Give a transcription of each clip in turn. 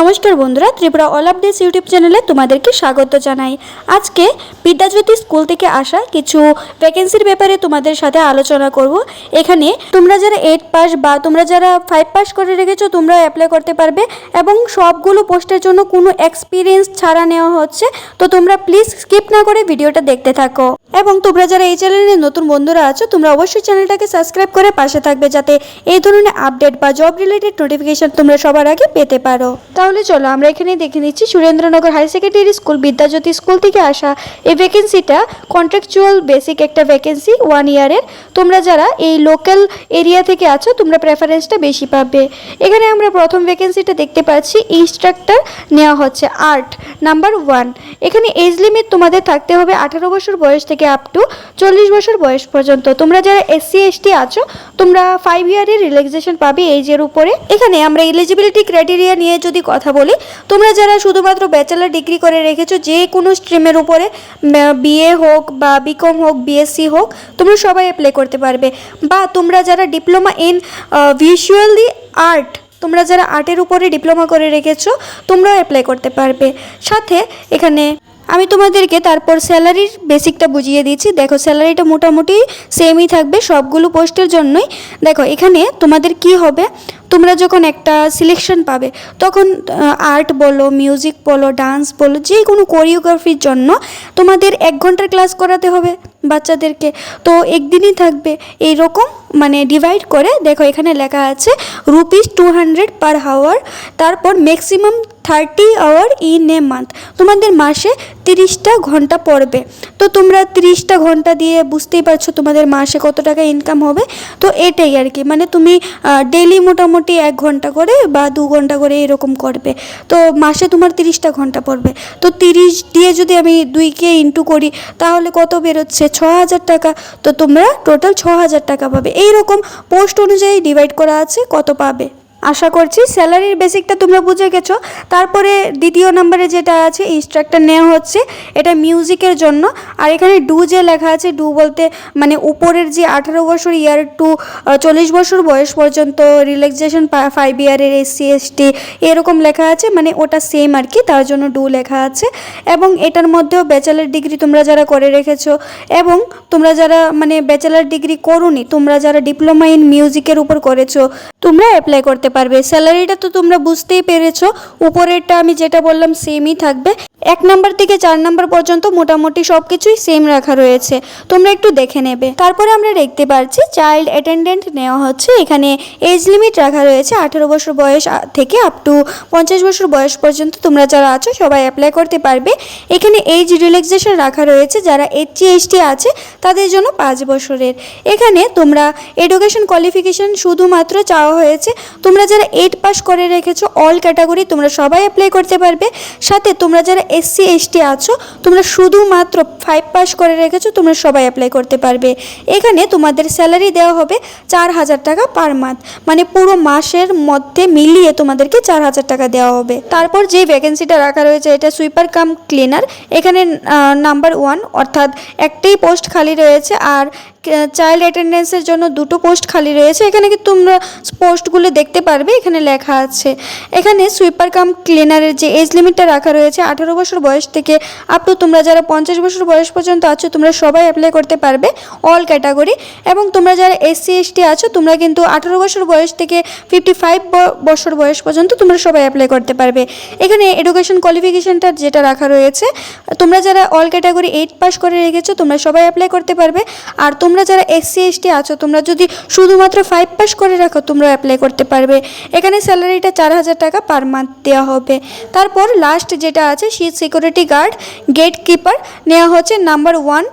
নমস্কার বন্ধুরা, Tripura all updates YouTube চ্যানেলে তোমাদেরকে স্বাগত জানাই। আজকে বিদ্যাজ্যোতি স্কুল থেকে আসা কিছু ভ্যাকেন্সির ব্যাপারে তোমাদের সাথে আলোচনা করব। এখানে তোমরা যারা এইট পাস বা তোমরা যারা ফাইভ পাস করে রেখেছো, তোমরা অ্যাপ্লাই করতে পারবে এবং সবগুলো পোস্টের জন্য কোনো এক্সপিরিয়েন্স ছাড়া নেওয়া হচ্ছে। তো তোমরা প্লিজ স্কিপ না করে ভিডিওটা দেখতে থাকো। এবং তোমরা যারা এই চ্যানেলে নতুন বন্ধুরা আছো, তোমরা অবশ্যই চ্যানেলটাকে সাবস্ক্রাইব করে পাশে থাকবে যাতে এই ধরনের আপডেট বা জব রিলেটেড নোটিফিকেশন তোমরা সবার আগে পেতে পারো। তাহলে চলো আমরা এখানে দেখে নিচ্ছি Surendranagar high secondary school Vidyajyoti school থেকে আসা এই ভ্যাকেন্সিটা কন্ট্রাকচুয়াল বেসিক একটা ভ্যাকেন্সি ওয়ান ইয়ারের তোমরা যারা এই লোকাল এরিয়া থেকে আছো, তোমরা প্রেফারেন্সটা বেশি পাবে। এখানে আমরা প্রথম ভ্যাকেন্সিটা দেখতে পাচ্ছি ইনস্ট্রাক্টর নেওয়া হচ্ছে আর্ট নাম্বার ওয়ান এখানে এজ লিমিট তোমাদের থাকতে হবে আঠারো বছর বয়স থেকে আপ টু চল্লিশ বছর বয়স পর্যন্ত। তোমরা যারা এসসি এসটি আছো, তোমরা ফাইভ ইয়ারের রিল্যাক্সেশন পাবে এইজের উপরে। এখানে আমরা এলিজিবিলিটি ক্রাইটেরিয়া নিয়ে যদি বলি। তোমরা যারা শুধুমাত্র ব্যাচেলার ডিগ্রি করে রেখেছো, যে কোনো স্ট্রিমের উপরে বিএ হোক বা বিকম হোক বিএসসি হোক, তোমরা সবাই অ্যাপ্লাই করতে পারবে। বা তোমরা যারা ডিপ্লোমা ইন ভিজুয়ালি আর্ট তোমরা যারা আর্টের উপরে ডিপ্লোমা করে রেখেছো, তোমরাও অ্যাপ্লাই করতে পারবে। সাথে এখানে আমি তোমাদেরকে তারপর স্যালারির বেসিকটা বুঝিয়ে দিচ্ছি। দেখো, স্যালারিটা মোটামুটি সেমই থাকবে সবগুলো পোস্টের জন্যই। দেখো, এখানে তোমাদের কি হবে? তোমরা যখন একটা সিলেকশন পাবে, তখন আর্ট বলো মিউজিক বলো ডান্স বলো, যে কোনো কোরিওগ্রাফির জন্য তোমাদের এক ঘণ্টার ক্লাস করাতে হবে বাচ্চাদেরকে। তো একদিনই থাকবে এই রকম মানে ডিভাইড করে, দেখো এখানে লেখা আছে rupees two hundred per hour তারপর maximum thirty hour in a month তোমাদের মাসে তিরিশটা ঘণ্টা পড়বে। তো তোমরা তিরিশটা ঘণ্টা দিয়ে বুঝতেই পারছ তোমাদের মাসে কত টাকা ইনকাম হবে। তো এটাই আর কি মানে তুমি ডেলি মোটামুটি এক ঘণ্টা করে বা দু ঘণ্টা করে এরকম করবে। তো মাসে তোমার তিরিশটা ঘণ্টা পড়বে। তো তিরিশ দিয়ে যদি আমি দুইকে ইন্টু করি, তাহলে কত বেরোচ্ছে? ছ হাজার টাকা। তো তোমরা টোটাল ছ হাজার টাকা পাবে। এইরকম পোস্ট অনুযায়ী ডিভাইড করা আছে, কত পাবে? আশা করছি স্যালারির বেসিকটা তোমরা বুঝে গেছো। তারপরে দ্বিতীয় নম্বরে যেটা আছে ইনস্ট্রাক্টর নেওয়া হচ্ছে, এটা মিউজিকের জন্য। আর এখানে ডু যে লেখা আছে, ডু বলতে মানে উপরের যে আঠারো বছর ইয়ার টু চল্লিশ বছর বয়স পর্যন্ত রিল্যাক্সেশন ফাইভ ইয়ারের এসসি এসটি এরকম লেখা আছে মানে ওটা সেম আর কি, তার জন্য ডু লেখা আছে। এবং এটার মধ্যেও ব্যাচেলার ডিগ্রি তোমরা যারা করে রেখেছো, এবং তোমরা যারা মানে ব্যাচেলার ডিগ্রি করোনি, তোমরা যারা ডিপ্লোমা ইন মিউজিকের উপর করেছ, তোমরা অ্যাপ্লাই করতে পারবে। স্যালারিটা তো তোমরা বুঝতেই পেরেছ। উপরেরটা আমি যেটা বললাম সেমই থাকবে। এক নাম্বার থেকে চার নাম্বার পর্যন্ত মোটামুটি সব কিছুই সেম রাখা রয়েছে। তোমরা একটু দেখে নেবে। তারপরে আমরা দেখতে পাচ্ছি চাইল্ড অ্যাটেন্ডেন্ট নেওয়া হচ্ছে। এখানে এজ লিমিট রাখা রয়েছে, আঠেরো বছর বয়স থেকে আপ টু পঞ্চাশ বছর বয়স পর্যন্ত তোমরা যারা আছো, সবাই অ্যাপ্লাই করতে পারবে। এখানে এজ রিল্যাক্সেশন রাখা রয়েছে। যারা এইচসি এসটি আছে, তাদের জন্য পাঁচ বছরের। এখানে তোমরা এডুকেশন কোয়ালিফিকেশন শুধুমাত্র চাওয়া হয়েছে। তোমরা যারা এইট পাস করে রেখেছো অল ক্যাটাগরি তোমরা সবাই অ্যাপ্লাই করতে পারবে। সাথে তোমরা যারা এসসি এসটি আছো, তোমরা শুধুমাত্র ফাইভ পাস করে রেখেছো, তোমরা সবাই অ্যাপ্লাই করতে পারবে। এখানে তোমাদের স্যালারি দেওয়া হবে চার হাজার টাকা পার মান্থ মানে পুরো মাসের মধ্যে মিলিয়ে তোমাদেরকে চার হাজার টাকা দেওয়া হবে। তারপর যে ভ্যাকেন্সিটা রাখা রয়েছে, এটা সুইপার কাম ক্লিনার এখানে নাম্বার ওয়ান অর্থাৎ একটাই পোস্ট খালি রয়েছে। আর চাইল্ড অ্যাটেন্ডেন্সের জন্য দুটো পোস্ট খালি রয়েছে। এখানে কি তোমরা পোস্টগুলো দেখতে পারবে? এখানে লেখা আছে। এখানে সুইপার কাম ক্লিনারের যে এজ লিমিটটা রাখা রয়েছে, আঠারো বছর বয়স থেকে আপ টু তোমরা যারা পঞ্চাশ বছর বয়স পর্যন্ত আছো, তোমরা সবাই অ্যাপ্লাই করতে পারবে অল ক্যাটাগরি এবং তোমরা যারা এসসি এসটি আছো, তোমরা কিন্তু আঠারো বছর বয়স থেকে ফিফটি ফাইভ বছর বয়স পর্যন্ত তোমরা সবাই অ্যাপ্লাই করতে পারবে। এখানে এডুকেশন কোয়ালিফিকেশনটা যেটা রাখা রয়েছে, তোমরা যারা অল ক্যাটাগরি এইট পাস করে রেখেছো, তোমরা সবাই অ্যাপ্লাই করতে পারবে। আর তোমরা যারা এসসি এসটি আছো, তোমরা যদি শুধুমাত্র ফাইভ পাস করে রাখো, তোমরা অ্যাপ্লাই করতে পারবে। এখানে স্যালারিটা চার হাজার টাকা পার মান্থ দেওয়া হবে। তারপর লাস্ট যেটা আছে C security guard gate keeper নেওয়া হচ্ছে নাম্বার ওয়ান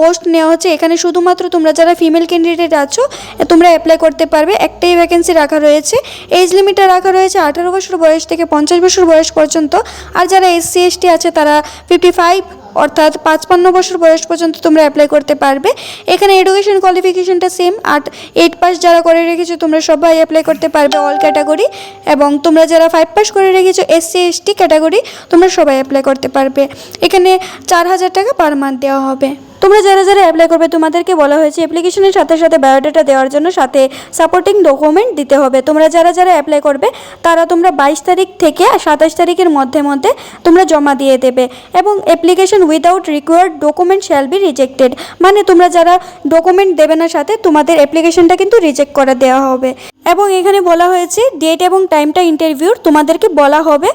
পোস্ট নেওয়া হচ্ছে। এখানে শুধুমাত্র তোমরা যারা ফিমেল ক্যান্ডিডেট আছো, তোমরা অ্যাপ্লাই করতে পারবে। একটাই ভ্যাকেন্সি রাখা রয়েছে। এজ লিমিটটা রাখা রয়েছে আঠারো বছর বয়স থেকে পঞ্চাশ বছর বয়স পর্যন্ত। আর যারা এসসি এসটি আছে, তারা ফিফটি ফাইভ অর্থাৎ পাঁচপান্ন বছর বয়স পর্যন্ত তোমরা অ্যাপ্লাই করতে পারবে। এখানে এডুকেশন কোয়ালিফিকেশনটা সেম আট এইট পাস যারা করে রেখেছো, তোমরা সবাই অ্যাপ্লাই করতে পারবে অল ক্যাটাগরি এবং তোমরা যারা ফাইভ পাস করে রেখেছো এসসি এসটি ক্যাটাগরি তোমরা সবাই অ্যাপ্লাই করতে পারবে। এখানে চার হাজার টাকা পার মান্থ দেওয়া হবে। তোমরা যারা যারা অ্যাপ্লাই করবে, তোমাদেরকে বলা হয়েছে অ্যাপ্লিকেশনের সাথে সাথে বায়োডাটা দেওয়ার জন্য সাথে সাপোর্টিং ডকুমেন্ট দিতে হবে। তোমরা যারা যারা অ্যাপ্লাই করবে, তারা তোমরা বাইশ তারিখ থেকে সাতাশ তারিখের মধ্যে মধ্যে তোমরা জমা দিয়ে দেবে এবং application without required document shall be rejected মানে তোমরা যারা ডকুমেন্ট দেবে না সাথে, তোমাদের অ্যাপ্লিকেশনটা কিন্তু রিজেক্ট করে দেওয়া হবে। এবং এখানে বলা হয়েছে ডেট এবং টাইমটা ইন্টারভিউর তোমাদেরকে বলা হবে।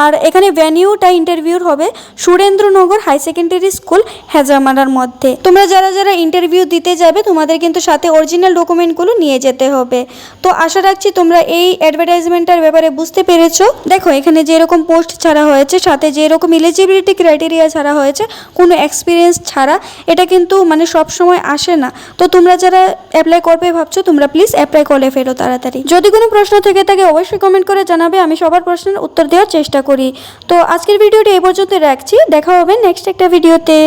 আর এখানে ভ্যানিউটা ইন্টারভিউর হবে সুরেন্দ্রনগর হাই সেকেন্ডারি স্কুল হেজামারার মধ্যে। তোমরা যারা যারা ইন্টারভিউ দিতে যাবে, তোমাদের কিন্তু সাথে অরিজিনাল ডকুমেন্টগুলো নিয়ে যেতে হবে। তো আশা রাখছি তোমরা এই অ্যাডভার্টাইজমেন্টটার ব্যাপারে বুঝতে পেরেছ। দেখো, এখানে যেরকম পোস্ট ছাড়া হয়েছে, সাথে যেরকম ইলিজিবিলিটি ক্রাইটেরিয়া ছাড়া হয়েছে, কোনো এক্সপিরিয়েন্স ছাড়া, এটা কিন্তু মানে সব সময় আসে না। তো তোমরা যারা অ্যাপ্লাই করবে ভাবছ, তোমরা প্লিজ অ্যাপ্লাই করে ফেলো তাড়াতাড়ি। যদি কোনো প্রশ্ন থেকে থাকে অবশ্যই কমেন্ট করে জানাবে, আমি সবার প্রশ্নের উত্তর দেওয়ার চেষ্টা করি। তো আজকের ভিডিওটি এই পর্যন্ত রাখছি, দেখা হবে নেক্সট একটা ভিডিওতে